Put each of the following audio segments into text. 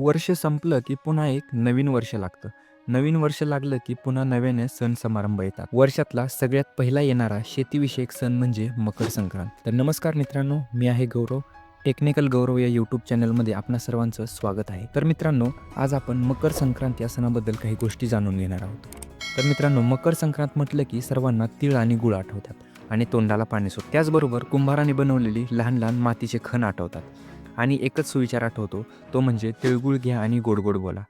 वर्ष संपलं की पुन्हा एक नवीन वर्ष लागतं. नवीन वर्ष लागलं की पुन्हा नव्याने सण समारंभ येतात. वर्षातला सगळ्यात पहिला येणारा शेतीविषयक सण म्हणजे मकर संक्रांत. तर नमस्कार मित्रांनो मी आहे गौरव. टेक्निकल गौरव या यूट्यूब चॅनलमध्ये आपणा सर्वांचं स्वागत आहे. तर मित्रांनो आज आपण मकर संक्रांत या सणाबद्दल काही गोष्टी जाणून घेणार आहोत. तर मित्रांनो मकर संक्रांत म्हटलं की सर्वांना तिळ आणि गुळ आठवतात आणि तोंडाला पाणी सुट त्याचबरोबर कुंभाराने बनवलेली लहान लहान मातीचे खण आठवतात. आणि एकच सुविचार आठवतो तो म्हणजे तिळगुळ घ्या आणि गोड गोड बोला.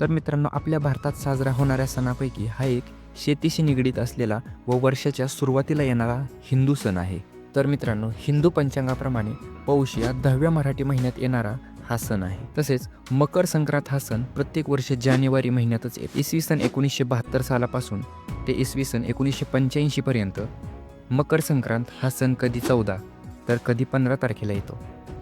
तर मित्रांनो आपल्या भारतात साजरा होणाऱ्या सणापैकी हा एक शेतीशी निगडीत असलेला व वर्षाच्या सुरुवातीला येणारा हिंदू सण आहे. तर मित्रांनो हिंदू पंचांगाप्रमाणे पौष या दहाव्या मराठी महिन्यात येणारा हा सण आहे. तसेच मकर संक्रांत हा सण प्रत्येक वर्ष जानेवारी महिन्यातच येत. इसवी सन एकोणीसशे बहात्तर सालापासून ते इसवी सन एकोणीसशे पंच्याऐंशीपर्यंत मकर संक्रांत हा सण कधी चौदा तर कधी पंधरा तारखेला येतो.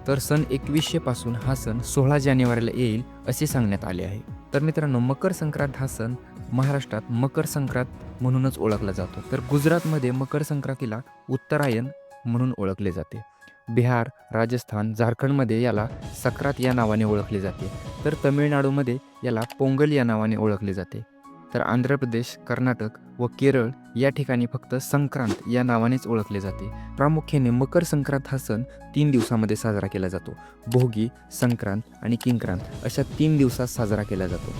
तर सन एकवीसशे पासून हा सण सोळा जानेवारीला येईल असे सांगण्यात आले आहे. तर मित्रांनो मकर संक्रांत हा सण महाराष्ट्रात मकर संक्रांत म्हणूनच ओळखला जातो. तर गुजरातमध्ये मकर संक्रांतीला उत्तरायण म्हणून ओळखले जाते. बिहार राजस्थान झारखंडमध्ये याला सक्रात या नावाने ओळखले जाते. तर तमिळनाडूमध्ये याला पोंगल या नावाने ओळखले जाते. तर आंध्र प्रदेश कर्नाटक व केरळ या ठिकाणी फक्त संक्रांत या नावानेच ओळखले जाते. प्रामुख्याने मकर संक्रांत हा सण तीन दिवसामध्ये साजरा केला जातो. भोगी संक्रांत आणि किंक्रांत अशा तीन दिवसात साजरा केला जातो.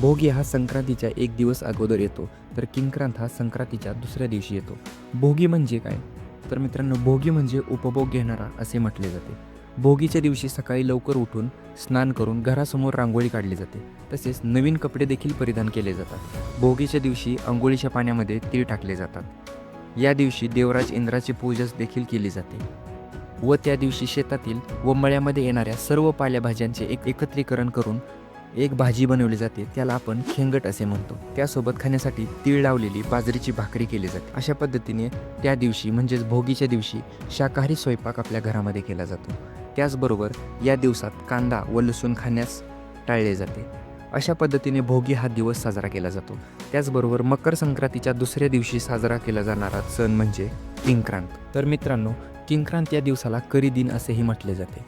भोगी हा संक्रांतीच्या एक दिवस अगोदर येतो तर किंक्रांत हा संक्रांतीच्या दुसऱ्या दिवशी येतो. भोगी म्हणजे काय? तर मित्रांनो भोगी म्हणजे उपभोग घेणारा असे म्हटले जाते. भोगीच्या दिवशी सकाळी लवकर उठून स्नान करून घरासमोर रांगोळी काढली जाते. तसेच नवीन कपडे देखील परिधान केले जातात. भोगीच्या दिवशी अंघोळीच्या पाण्यामध्ये तीळ टाकले जातात. या दिवशी देवराज इंद्राची पूजा देखील केली जाते. व त्या दिवशी शेतातील व मळ्यामध्ये येणाऱ्या सर्व पालेभाज्यांचे एक एकत्रीकरण करून एक भाजी बनवली जाते. त्याला आपण खेंगट असे म्हणतो. त्यासोबत खाण्यासाठी तीळ लावलेली बाजरीची भाकरी केली जाते. अशा पद्धतीने त्या दिवशी म्हणजेच भोगीच्या दिवशी शाकाहारी स्वयंपाक आपल्या घरामध्ये केला जातो. त्याचबरोबर या दिवसात कांदा व लसूण खाण्यास टाळले जाते. अशा पद्धतीने भोगी हा दिवस साजरा केला जातो. त्याचबरोबर मकर संक्रांतीच्या दुसऱ्या दिवशी साजरा केला जाणारा सण म्हणजे किंक्रांत. तर मित्रांनो किंक्रांत या दिवसाला करी दिन असेही म्हटले जाते.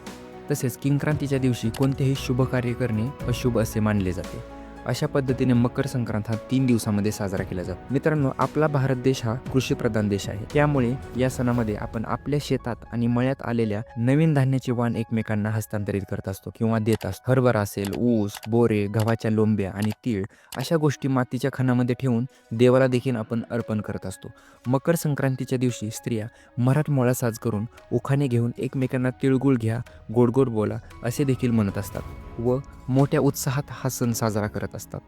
तसेच किंक्रांतीच्या दिवशी कोणतेही शुभ कार्य करणे अशुभ असे मानले जाते. अशा पद्धतीने मकर संक्रांत हा तीन दिवसामध्ये साजरा केला जातो. मित्रांनो आपला भारत देश हा कृषीप्रधान देश आहे. त्यामुळे या सणामध्ये आपण आपल्या शेतात आणि मळ्यात आलेल्या नवीन धान्याचे वाण एकमेकांना हस्तांतरित करत असतो किंवा देत असतो. हरभरा असेल ऊस बोरे गव्हाच्या लोंब्या आणि तीळ अशा गोष्टी मातीच्या खणामध्ये ठेवून देवाला देखील आपण अर्पण करत असतो. मकर संक्रांतीच्या दिवशी स्त्रिया मराठमोळा साज करून उखाणे घेऊन एकमेकांना तिळगुळ घ्या गोड गोड बोला असे देखील म्हणत असतात व मोठ्या उत्साहात हा सण साजरा करत करत असतात.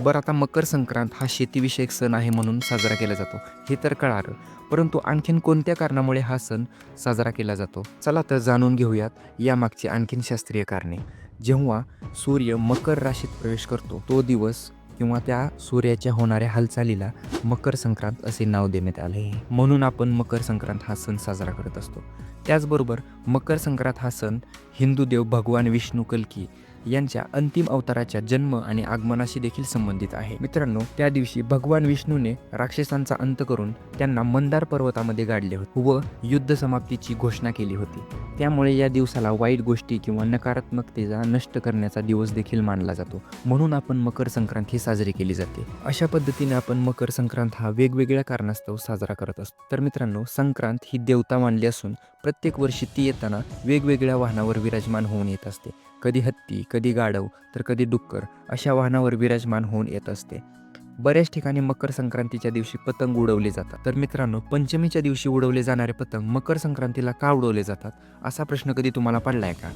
बरं आता मकर संक्रांत हा शेतीविषयक सण आहे म्हणून साजरा केला जातो. हे तर कळालं. परंतु आणखीन कोणत्या कारणामुळे हा सण साजरा केला जातो? चला तर जाणून घेऊयात यामागची आणखीन शास्त्रीय कारणे. जेव्हा सूर्य मकर राशीत प्रवेश करतो तो दिवस किंवा त्या सूर्याच्या होणाऱ्या हालचालीला मकर संक्रांत असे नाव देण्यात आले. आहे म्हणून आपण मकर संक्रांत हा सण साजरा करत असतो. त्याचबरोबर मकर संक्रांत हा सण हिंदू देव भगवान विष्णू कलकी यांच्या अंतिम अवताराच्या जन्म आणि आगमनाशी देखील संबंधित आहे. मित्रांनो त्या दिवशी भगवान विष्णूने राक्षसांचा अंत करून त्यांना मंदार पर्वतामध्ये गाडले होते व युद्ध समाप्तीची घोषणा केली होती. त्यामुळे या दिवसाला वाईट गोष्टी किंवा नकारात्मकतेचा नष्ट करण्याचा दिवस देखील मानला जातो. म्हणून आपण मकर संक्रांत ही साजरी केली जाते. अशा पद्धतीने आपण मकर संक्रांत हा वेगवेगळ्या कारणास्तव साजरा करत असतो. तर मित्रांनो संक्रांत ही देवता मानली असून प्रत्येक वर्षी ती येताना वेगवेगळ्या वाहनावर विराजमान होऊन येत असते. कधी हत्ती कधी गाढव तर कधी डुक्कर अशा वाहनावर विराजमान होऊन येत असते. बऱ्याच ठिकाणी मकर संक्रांतीच्या दिवशी पतंग उडवले जातात. तर मित्रांनो पंचमीच्या दिवशी उडवले जाणारे पतंग मकर संक्रांतीला का उडवले जातात? असा प्रश्न कधी तुम्हाला पडला आहे का?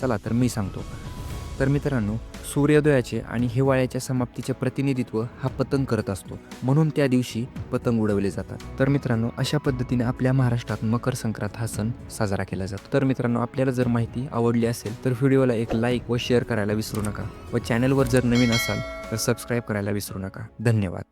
चला तर मी सांगतो. तर मित्रांनो सूर्योदयाचे आणि हिवाळ्याच्या समाप्तीचे प्रतिनिधित्व हा पतंग करत असतो. म्हणून त्या दिवशी पतंग उडवले जातात. तर मित्रांनो अशा पद्धतीने आपल्या महाराष्ट्रात मकर संक्रांत हा सण साजरा केला जातो. तर मित्रांनो आपल्याला जर माहिती आवडली असेल तर व्हिडिओला एक लाईक व शेअर करायला विसरू नका व चॅनलवर जर नवीन असाल तर सबस्क्राईब करायला विसरू नका. धन्यवाद.